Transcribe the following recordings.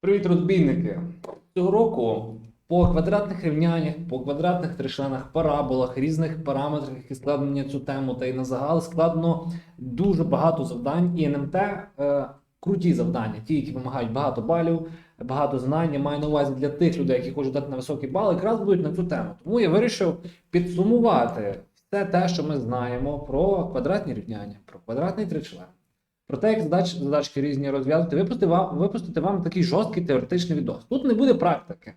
Привіт, розбійники! Цього року по квадратних рівняннях, по квадратних тришленах, параболах, різних параметрах, які складені цю тему, та й на загал складно дуже багато завдань. І НМТ е, круті завдання, ті, які вимагають багато балів, багато знань. Я маю на увазі для тих людей, які хочуть дати на високі бали, якраз будуть на цю тему. Тому я вирішив підсумувати все те, що ми знаємо про квадратні рівняння, про квадратний тричлен. Про те, як задач, задачки різні розв'язувати, випустити вам, випустити вам такий жорсткий теоретичний відос. Тут не буде практики.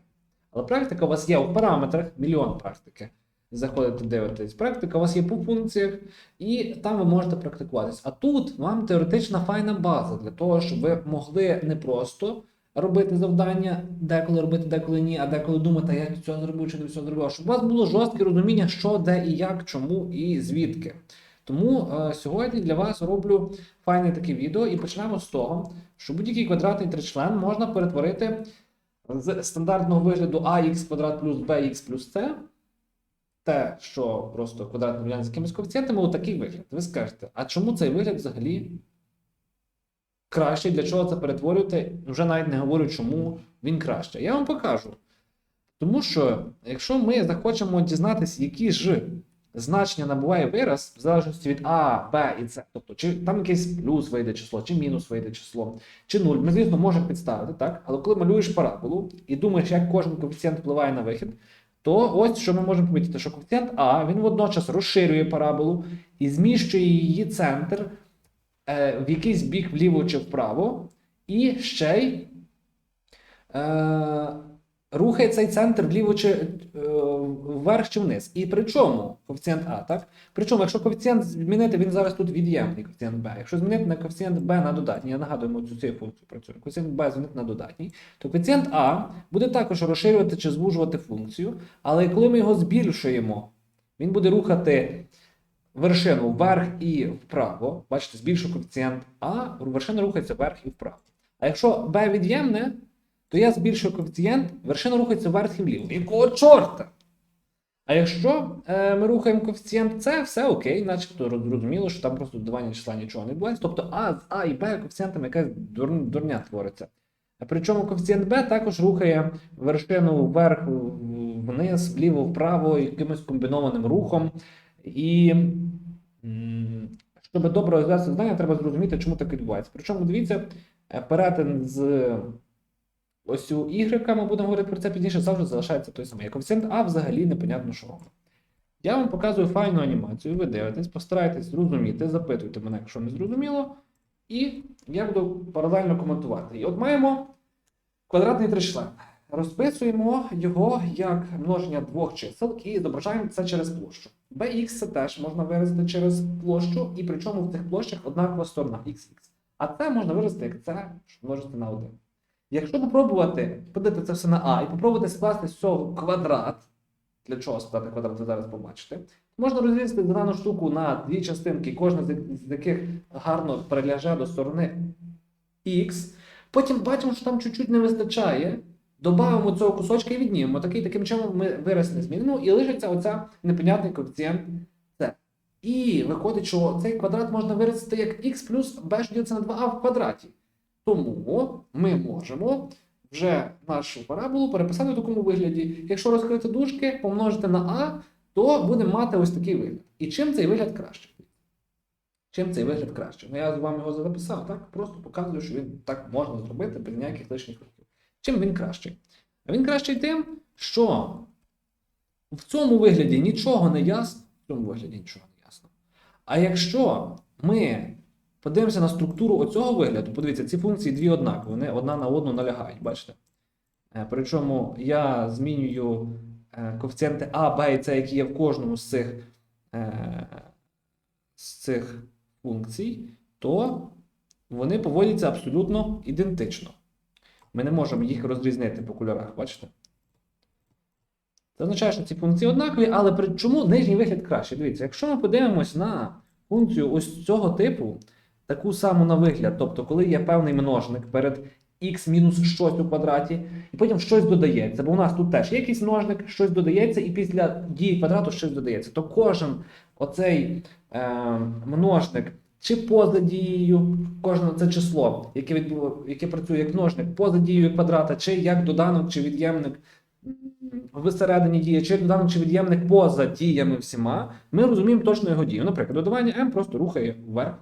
Але практика у вас є у параметрах, мільйон практики. Заходите, дивитесь. Практика у вас є по функціях, і там ви можете практикуватись. А тут вам теоретична файна база для того, щоб ви могли не просто робити завдання, деколи робити, деколи ні, а деколи думати, від цього зробив чи не від цього зробив. Щоб у вас було жорстке розуміння, що, де і як, чому і звідки. Тому е, сьогодні для вас роблю файне таке відео і почнемо з того, що будь-який квадратний тричлен можна перетворити з стандартного вигляду ax квадрат плюс bx плюс c, те, що просто квадратний рівняння з якимись коефіцієнтами, у такий вигляд. Ви скажете, а чому цей вигляд взагалі кращий? Для чого це перетворювати? Вже навіть не говорю, чому він краще. Я вам покажу. Тому що, якщо ми захочемо дізнатися, які ж значення набуває вираз, в залежності від А, Б і С, тобто, чи там якийсь плюс вийде число, чи мінус вийде число, чи нуль, ми, звісно, можемо підставити, так? Але коли малюєш параболу і думаєш, як кожен коефіцієнт впливає на вихід, то ось що ми можемо помітити, що коефіцієнт А він водночас розширює параболу і зміщує її центр е, в якийсь бік вліво чи вправо, і ще й е, рухає цей центр вліво чи е, вверх чи вниз. І при чому коефіцієнт А, так? Причому, якщо коефіцієнт змінити, він зараз тут від'ємний коефіцієнт Б. Якщо змінити на коефіцієнт Б на додатній, я нагадую, ми цю функцію працюємо. Коефіцієнт Б змінити на додатній, то коефіцієнт А буде також розширювати чи звужувати функцію, але коли ми його збільшуємо, він буде рухати вершину вверх і вправо. Бачите, збільшую коефіцієнт А, вершина рухається вверх і вправо. А якщо Б від'ємне, то я збільшую коефіцієнт, вершина рухається вверх і вліво. Якого чорта? А якщо е, ми рухаємо коефіцієнт С, все окей, начебто зрозуміло, що там просто додавання числа нічого не відбувається. Тобто А з А і Б коефіцієнтами якась дур, дурня твориться. А Причому коефіцієнт Б також рухає вершину вверх, вниз, вліво, вправо, якимось комбінованим рухом. І щоб добре розв'язати завдання, треба зрозуміти, чому так відбувається. Причому дивіться, е, перетин з ось у Y, ми будемо говорити про це пізніше, завжди залишається той самий. Коефіцієнт А взагалі непонятно що. Я вам показую файну анімацію, ви дивитесь, постарайтесь зрозуміти, запитуйте мене, якщо не зрозуміло, і я буду паралельно коментувати. І от маємо квадратний тричлен. Розписуємо його як множення двох чисел і зображаємо це через площу. Bx це теж можна виразити через площу, і причому в цих площах однакова сторона xx. А це можна виразити як це, що множити на 1. Якщо попробувати подати це все на А і попробувати скласти з цього квадрат, для чого складати квадрат, ви зараз побачите, можна розрізати дану штуку на дві частинки, кожна з яких гарно приляже до сторони X. Потім бачимо, що там чуть-чуть не вистачає. Добавимо цього кусочка і віднімемо. Такий, таким чином ми вираз змінимо, і лишиться оця непонятний коефіцієнт С. І виходить, що цей квадрат можна виразити як x плюс b що ділиться на 2а в квадраті. Тому ми можемо вже нашу параболу переписати в такому вигляді. Якщо розкрити дужки, помножити на а, то будемо мати ось такий вигляд. І чим цей вигляд краще? Чим цей вигляд краще? Ну, я вам його записав, так? Просто показую, що він так можна зробити без ніяких лишніх рухів. Чим він кращий? А він кращий тим, що в цьому вигляді нічого не ясно, в цьому вигляді нічого не ясно. А якщо ми подивимося на структуру оцього вигляду, подивіться, ці функції дві однакові, вони одна на одну налягають, бачите? Е, Причому я змінюю е, коефіцієнти А, Б і С, які є в кожному з цих, е, з цих функцій, то вони поводяться абсолютно ідентично. Ми не можемо їх розрізнити по кольорах, бачите? Це означає, що ці функції однакові, але при чому нижній вигляд краще? Дивіться, якщо ми подивимось на функцію ось цього типу, таку саму на вигляд, тобто, коли є певний множник перед x мінус щось у квадраті, і потім щось додається, бо у нас тут теж є якийсь множник, щось додається, і після дії квадрату щось додається. То кожен оцей е, множник чи поза дією кожне це число, яке відбув, яке працює як множник, поза дією квадрата, чи як доданок, чи від'ємник всередині дії, чи доданок, чи від'ємник поза діями всіма, ми розуміємо точно його дію. Наприклад, додавання m просто рухає вверх,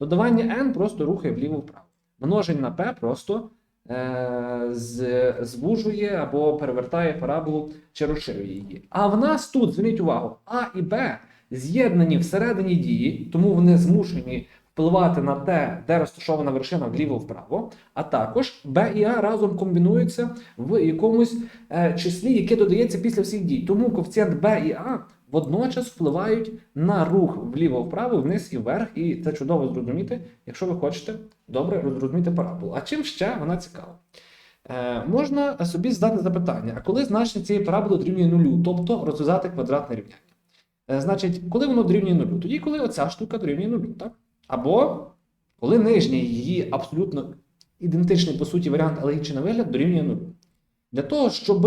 додавання n просто рухає вліво-вправо. Множення на p просто е, з, звужує або перевертає параболу чи розширює її. А в нас тут, зверніть увагу, А і Б з'єднані всередині дії, тому вони змушені впливати на те, де розташована вершина вліво-вправо, а також Б і А разом комбінуються в якомусь е, числі, яке додається після всіх дій. Тому коефіцієнт Б і А водночас впливають на рух вліво-вправо, вниз і вверх, і це чудово зрозуміти, якщо ви хочете добре розрозуміти параболу. А чим ще вона цікава? Е, можна собі задати запитання, а коли значення цієї параболи дорівнює нулю, тобто розв'язати квадратне рівняння? Е, значить, коли воно дорівнює нулю? Тоді, коли оця штука дорівнює нулю, так? Або коли нижній її абсолютно ідентичний по суті варіант, але інший на вигляд дорівнює нулю. Для того, щоб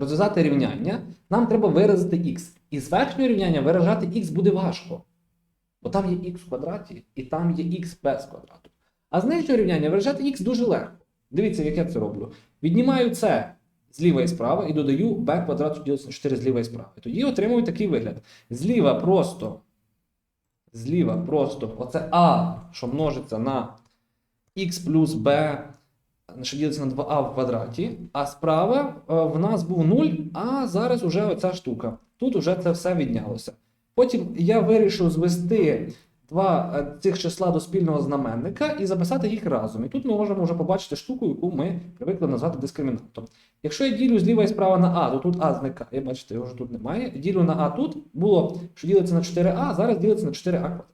розв'язати рівняння, нам треба виразити х. І з верхнього рівняння виражати х буде важко. Бо там є х в квадраті, і там є х без квадрату. А з нижнього рівняння виражати х дуже легко. Дивіться, як я це роблю. Віднімаю це зліва і справа і додаю b квадрат, ділиться на 4 зліва і справа. Тоді отримую такий вигляд. Зліва просто. Зліва просто. Оце а, що множиться на х плюс b, що ділиться на 2а в квадраті. А справа е, в нас був 0, а зараз уже оця штука. Тут уже це все віднялося. Потім я вирішив звести два е, цих числа до спільного знаменника і записати їх разом. І тут ми можемо вже побачити штуку, яку ми привикли назвати дискримінантом. Якщо я ділю зліва і справа на А, то тут А зникає. Бачите, його ж тут немає. Ділю на А тут було, що ділиться на 4А, зараз ділиться на 4А квадрат.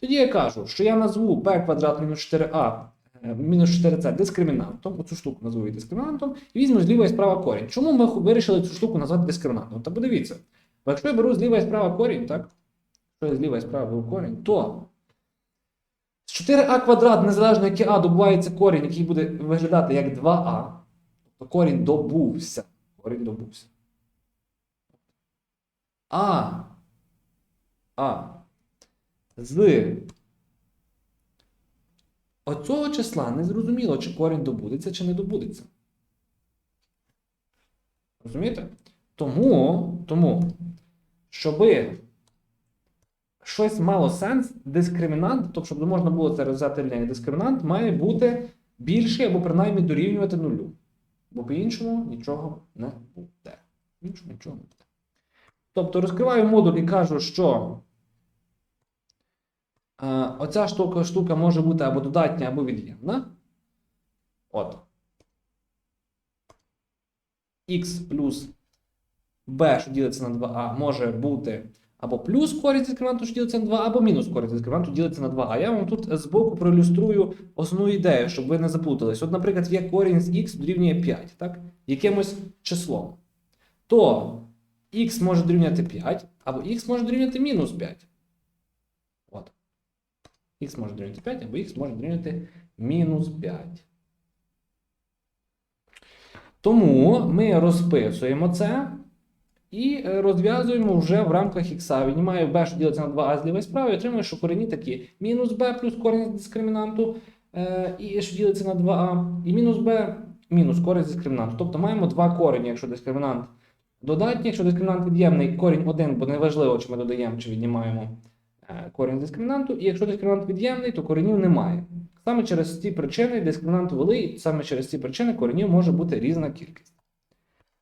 Тоді я кажу, що я назву b квадрат мінус 4а е, мінус 4c дискримінантом, оцю штуку назву дискримінантом, і візьму зліва і справа корінь. Чому ми вирішили цю штуку назвати дискримінантом? Та подивіться, бо якщо я беру зліва і справа корінь, так? Якщо я зліва і справа беру корінь, то з 4а квадрат, незалежно який а добувається корінь, який буде виглядати як 2а, тобто корінь добувся. Корінь добувся. А. А. З оцього числа не зрозуміло, чи корінь добудеться, чи не добудеться. Розумієте? Тому, тому, щоби щось мало сенс, дискримінант, тобто, щоб можна було це розв'язати рівняння, дискримінант має бути більший або принаймні дорівнювати нулю. Бо по-іншому нічого не буде. Іншому нічого не буде. Тобто розкриваю модуль і кажу, що оця штука, штука може бути або додатня, або від'ємна. От. Х плюс b, що ділиться на 2а, може бути або плюс з дискримінанту, що ділиться на 2, або мінус з дискримінанту, ділиться на 2. А я вам тут збоку проілюструю основну ідею, щоб ви не заплутались. От, наприклад, є корінь з х дорівнює 5, так? якимось числом. То х може дорівняти 5, або х може дорівняти мінус 5. Х може дорівняти 5, або х може дорівняти мінус 5. Тому ми розписуємо це і розв'язуємо вже в рамках х. Віднімаю b, що ділиться на 2а зліва і справа, і отримую, що корені такі. Мінус b плюс корінь з дискримінанту, е, і що ділиться на 2а, і мінус b мінус корінь з дискримінанту. Тобто маємо два корені, якщо дискримінант додатній, якщо дискримінант від'ємний, корінь один, бо неважливо, чи ми додаємо, чи віднімаємо корінь дискримінанту. І якщо дискримінант від'ємний, то коренів немає. Саме через ці причини дискримінант великий, саме через ці причини коренів може бути різна кількість.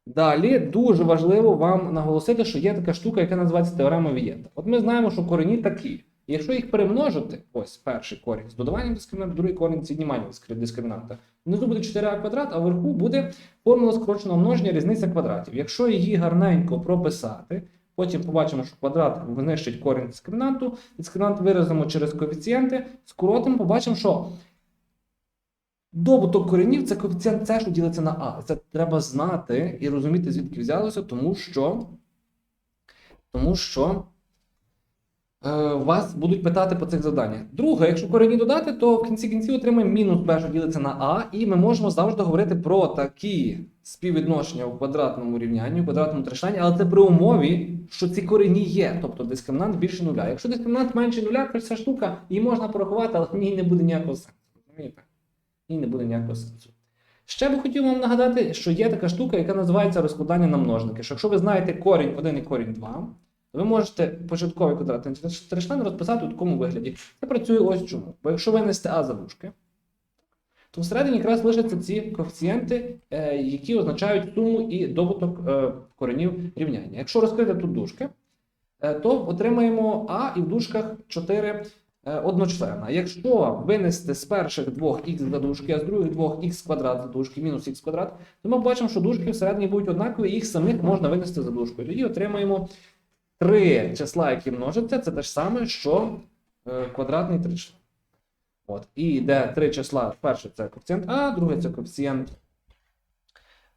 Далі дуже важливо вам наголосити, що є така штука, яка називається теорема Вієта. От ми знаємо, що корені такі. Якщо їх перемножити, ось перший корінь з додаванням дискримінанта, другий корінь з відніманням дискримінанта, внизу буде 4а квадрат, а вверху буде формула скороченого множення різниця квадратів. Якщо її гарненько прописати, потім побачимо, що квадрат винищить корінь дискримінанту, дискримінант виразимо через коефіцієнти, скоротимо, побачимо, що Добуток корінів це коефіцієнт це, що ділиться на А. Це треба знати і розуміти, звідки взялося, тому що тому що вас будуть питати по цих завданнях. Друге, якщо корені додати, то в кінці кінців отримаємо мінус b, що ділиться на а, і ми можемо завжди говорити про такі співвідношення у квадратному рівнянні, у квадратному тричлені, але це при умові, що ці корені є, тобто дискримінант більше нуля. Якщо дискримінант менше нуля, то ця штука її можна порахувати, але в ній не буде ніякого сенсу. Розумієте? В ній не буде ніякого сенсу. Ще би хотів вам нагадати, що є така штука, яка називається розкладання на множники. Що якщо ви знаєте корінь 1 і корінь 2, то ви можете початковий квадратний тричлен розписати у такому вигляді. Це працює ось чому. Бо якщо винести а за то всередині якраз лишаться ці коефіцієнти, е, які означають суму і добуток е, коренів рівняння. Якщо розкрити тут дужки, е, то отримаємо а і в дужках 4 е, одночлена. Якщо винести з перших двох х за дужки, а з других двох х квадрат за дужки, мінус х квадрат, то ми бачимо, що дужки всередині будуть однакові, їх самих можна винести за дужкою. Тоді отримаємо три числа, які множаться, це те ж саме, що е, квадратний тричлен. От. І де три числа, перше це коефіцієнт А, друге це коефіцієнт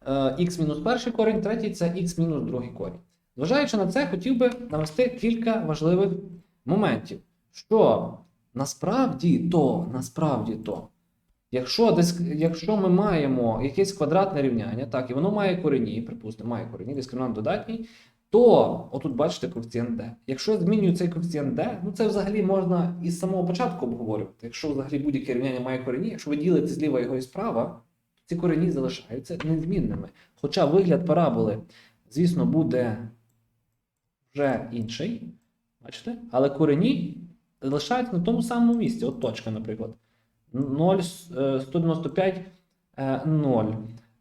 е, х мінус перший корінь, третій це х мінус другий корінь. Зважаючи на це, хотів би навести кілька важливих моментів. Що насправді то, насправді то, якщо, диск, якщо ми маємо якесь квадратне рівняння, так, і воно має корені, припустимо, має корені, дискримінант додатній, то отут бачите коефіцієнт d. Якщо я змінюю цей коефіцієнт d, ну це взагалі можна із самого початку обговорювати. Якщо взагалі будь-яке рівняння має корені, якщо ви ділите зліва його і справа, ці корені залишаються незмінними. Хоча вигляд параболи, звісно, буде вже інший. Бачите? Але корені залишаються на тому самому місці. От точка, наприклад. 0, е, 195, е, 0.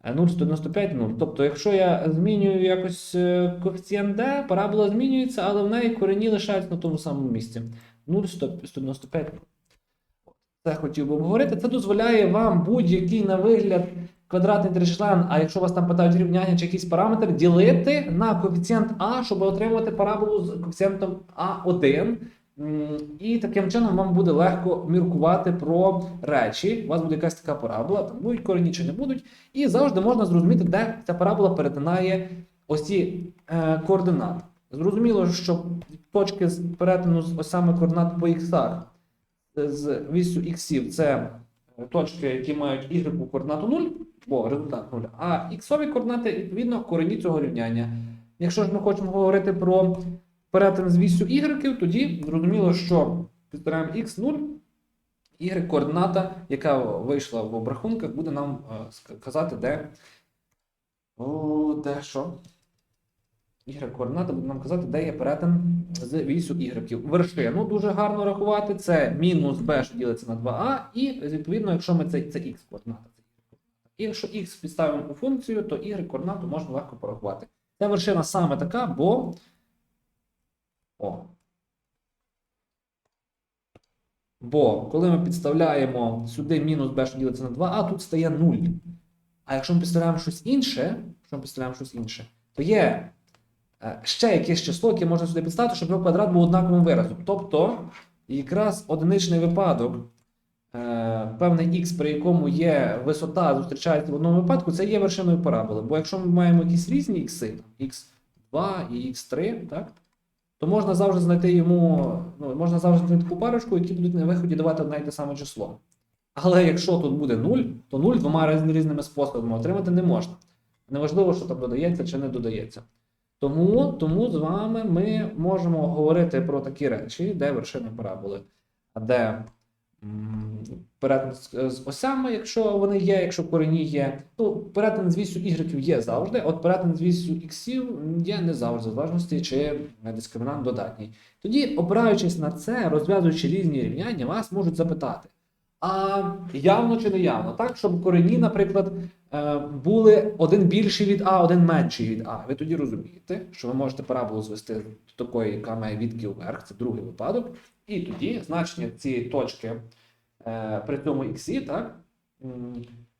0,195, 0. Тобто, якщо я змінюю якось е, коефіцієнт d, парабола змінюється, але в неї корені лишаються на тому самому місці. 0,195. Це хотів би обговорити. Це дозволяє вам будь-який на вигляд квадратний тричлен, а якщо вас там питають рівняння чи якийсь параметр, ділити на коефіцієнт А, щоб отримати параболу з коефіцієнтом А1. І таким чином вам буде легко міркувати про речі. У вас буде якась така парабола, там будуть корені чи не будуть. І завжди можна зрозуміти, де ця парабола перетинає ось ці е, координати. Зрозуміло, що точки з перетину з осями координат по іксах е, з вісю іксів це е, точки, які мають y координату 0, бо результат 0, а іксові координати, відповідно, корені цього рівняння. Якщо ж ми хочемо говорити про перетин з вісю y, тоді зрозуміло, що підбираємо x0, y координата, яка вийшла в обрахунках, буде нам е, казати, де. О, де що? Y координата буде нам казати, де є перетин з вісю y. Вершину дуже гарно рахувати. Це мінус b, що ділиться на 2a, і відповідно, якщо ми це, це x координата. І якщо x підставимо у функцію, то y координату можна легко порахувати. Ця вершина саме така, бо. О. Бо коли ми підставляємо сюди мінус b, що ділиться на 2а, тут стає 0. А якщо ми підставляємо щось інше, якщо ми підставляємо щось інше, то є е, ще якесь число, яке можна сюди підставити, щоб його квадрат був однаковим виразом. Тобто, якраз одиничний випадок, е, певний х, при якому є висота, зустрічається в одному випадку, це є вершиною параболи. Бо якщо ми маємо якісь різні ікси, x2 і x3, так? То можна завжди знайти йому, ну, можна завжди знайти таку парочку, які будуть на виході давати одне і те саме число. Але якщо тут буде 0, то 0 двома різними способами отримати не можна. Неважливо, що там додається чи не додається. Тому, тому з вами ми можемо говорити про такі речі, де вершини параболи, де перетин з, з осями, якщо вони є, якщо корені є. Ну, перетин з вісю y є завжди, от перетин з вісю іксів є не завжди, в залежності, чи дискримінант додатній. Тоді, опираючись на це, розв'язуючи різні рівняння, вас можуть запитати. А явно чи не явно? Так, щоб корені, наприклад, е, були один більший від А, один менший від А. Ви тоді розумієте, що ви можете параболу звести до такої, яка має відки вверх, це другий випадок. І тоді значення цієї точки е, при цьому іксі, так,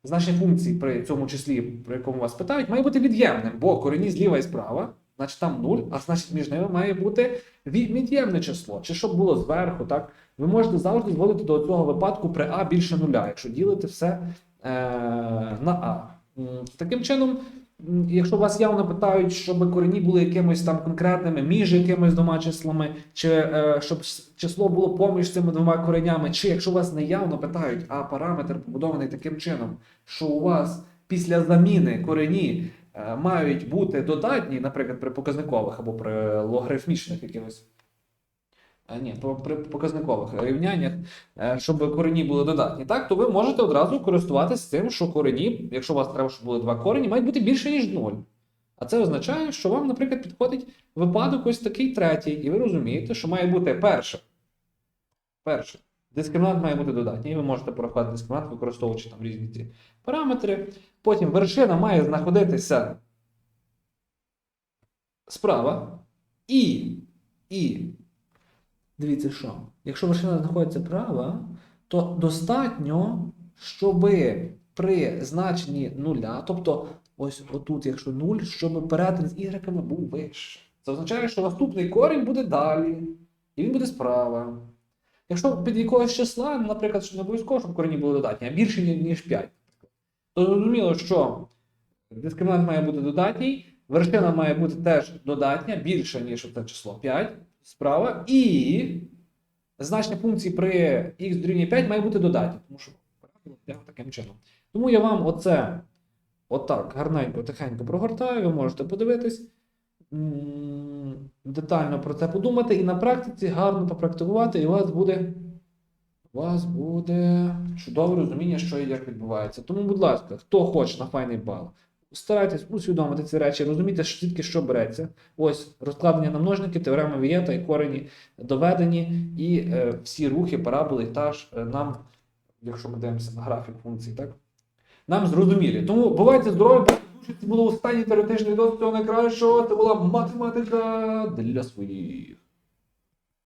значення функції при цьому числі, про якому вас питають, має бути від'ємним, бо корені зліва і справа, значить там 0, а значить між ними має бути від'ємне число. Чи щоб було зверху, так? Ви можете завжди зводити до цього випадку при А більше нуля, якщо ділите все е, на А. Таким чином, якщо вас явно питають, щоб корені були якимось там конкретними, між якимись двома числами, чи е, щоб число було поміж цими двома коренями, чи якщо вас не явно питають, а параметр побудований таким чином, що у вас після заміни корені е, мають бути додатні, наприклад, при показникових або при логарифмічних якихось. А, ні, при показникових рівняннях, е, щоб корені були додатні, так, то ви можете одразу користуватися тим, що корені, якщо у вас треба, щоб були два корені, мають бути більше, ніж 0. А це означає, що вам, наприклад, підходить випадок ось такий третій, і ви розумієте, що має бути перше. Перше. Дискримінант має бути додатній, і ви можете порахувати дискримінант, використовуючи там різні ці параметри. Потім вершина має знаходитися справа. І, і Дивіться, що? Якщо вершина знаходиться права, то достатньо, щоб при значенні нуля, тобто ось отут, якщо 0, щоб перетин з ігреками був вище. Це означає, що наступний корінь буде далі, і він буде справа. Якщо під якогось числа, наприклад, що не обов'язково, щоб корені були додатні, а більше, ніж 5, то зрозуміло, що дискримінант має бути додатній, вершина має бути теж додатня, більша, ніж це число 5 справа, і значення функції при x дорівнює 5 має бути додатнє, тому що таким чином. Тому я вам оце отак гарненько, тихенько прогортаю, ви можете подивитись, детально про це подумати і на практиці гарно попрактикувати, і у вас буде. У вас буде чудове розуміння, що і як відбувається. Тому, будь ласка, хто хоче на файний бал, старайтесь усвідомити ці речі, розумійте, що тільки що береться. Ось розкладення на множники, теорема Вієта і корені доведені, і е, всі рухи, параболи та ж е, нам, якщо ми дивимося на графік функцій, так? Нам зрозумілі. Тому бувайте здорові, це було останній теоретичний відео. Всього найкращого. Це була математика для своїх.